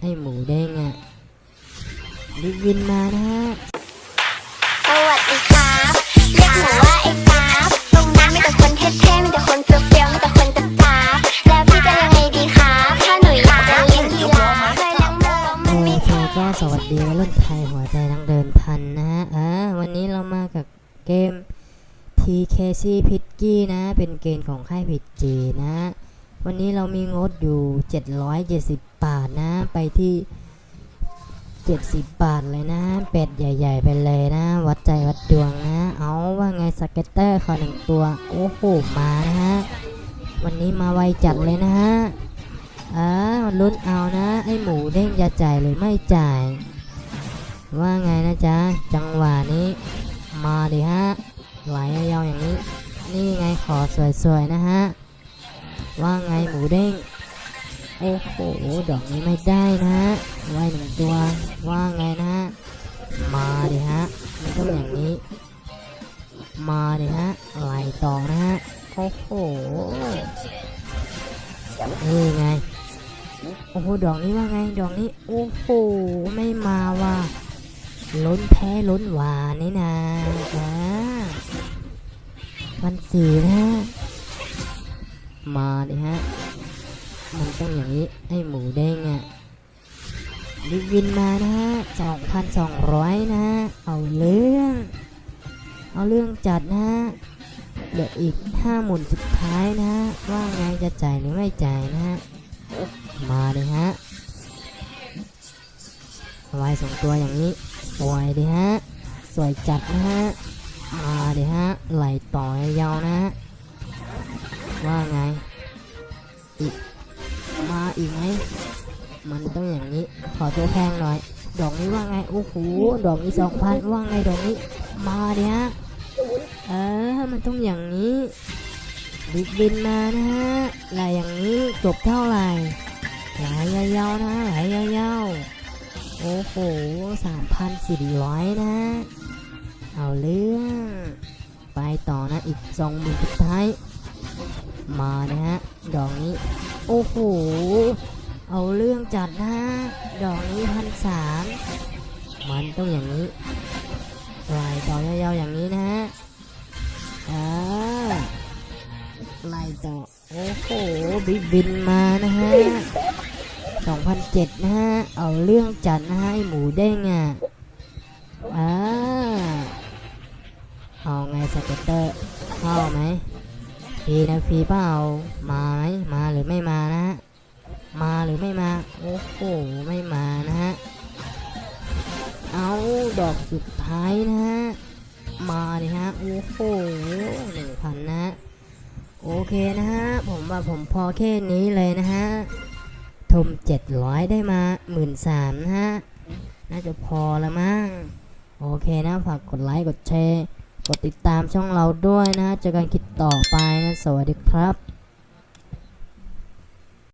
ไอหมูเด้งอะรีบวินมานะฮะสวัสดีครับเรียกหนูว่าไอ้กราฟตรงนั้นมีแต่คนเท่ๆมีแต่คนเฟี้ยวๆมีแต่คนจ้าบๆแล้วพี่จะยังไงดีครับถ้าหนูอยากจะเลี้ยงยีราฟเคยเลี้ยงมาแล้วมันโอไม่เคทันก็สวัสดีวัยรุ่นไทยหัวใจนักเดินพันนะฮะอ่าวันนี้เรามากับเกม TKC p i t g y นะ เป็นเกมของค่ายผิดจีนะ วันนี้เรามีงบอยู่ 770 บาทนะ ไปที่ 70 บาทเลยนะเป็ดใหญ่ ๆ ไปเลยนะ วัดใจวัดดวงนะ เอาว่าไงสเก็ตเตอร์ขอหนึ่งตัว โอ้โห มานะฮะ วันนี้มาไวจัดเลยนะฮะอ่าลุ้นเอานะ ไอหมูเด้งจะจ่ายหรือไม่จ่าย ว่าไงนะจ๊ะ จังหวะนี้ มาดิฮะ ไหลยาวอย่างนี้ นี่ไงขอสวยๆนะฮะ ว่าไงหมูเด้ง โอ้โห ดอกนี้ไม่ได้นะ ไว้หนึ่งตัว ว่าไงนะ มาดิฮะ มันต้องอย่างนี้ มาดิฮะ ไหลต่อนะฮะ โอ้โหนี่ไง โอ้โห ดอกนี้ว่าไง ดอกนี้ โอ้โห ไม่มาว่ะ ล้นแพ้ล้นหวานนี่นะอ่าวันสี่นะฮะ มาดิฮะ มันต้องอย่างนี้ไอหมูเด้งอะ่ะรีวินมานะฮะสองพันสองร้อยนะฮะเอาเรื่อง เอาเรื่องจัดนะฮะเหลืออีกห้าหมุนสุดท้ายนะฮะ ว่าไงจะจ่ายหรือไม่จ่ายนะฮะ มาเลยฮะวายสองตัวอย่างนี้สวยดีฮะ สวยจัดนะฮะ มาดิฮะ ไหลต่อยาวนะฮะ ว่าไงอีกมาอีกไหมมันต้องอย่างนี้ ขอตัวแพงหน่อย ดอกนี้ว่าไง โอ้โห ดอกนี้สองพันว่าไงดอกนี้ มาเดิฮะเออ มันต้องอย่างนี้บิดบินมานะฮะหลอย่างนี้จบเท่าไหร่หลายยาวๆนะหลายาวๆโอ้โหสามพันสี่ร้อยนะ เอาเรื่อง ไปต่อนะอีกสองหมื่นสุดท้าย มานะฮะ ดอกนี้ โอ้โห เอาเรื่องจัดนะดอกนี้พันสามมันต้องอย่างนี้ไหลต่อยาวๆอย่างนี้นะฮะอ่าไล่ต่อ โอ้โห บิบบินมานะฮะ2007นะฮะ เอาเรื่องจัดนะฮะหมูเด้งอะอ่าเอาไงสเก็ตเตอร์เข้าไหม รีนะฟรีเปล่ามาไหมมาหรือไม่มานะฮะมาหรือไม่มา โอ้โห ไม่มานะฮะ เอาดอกสุดท้ายนะฮะ มาเลยฮะ โอ้โหหนึ่งพันนะฮะโอเคนะฮะ ผมว่าผมพอแค่นี้เลยนะฮะ ทม700ได้มาหมื่นสามนะฮะ น่าจะพอละมั้ง โอเคนะ ฝากกดไลค์ กดแชร์ กดติดตามช่องเราด้วยนะเจอกันคลิปต่อไปนะ สวัสดีครับ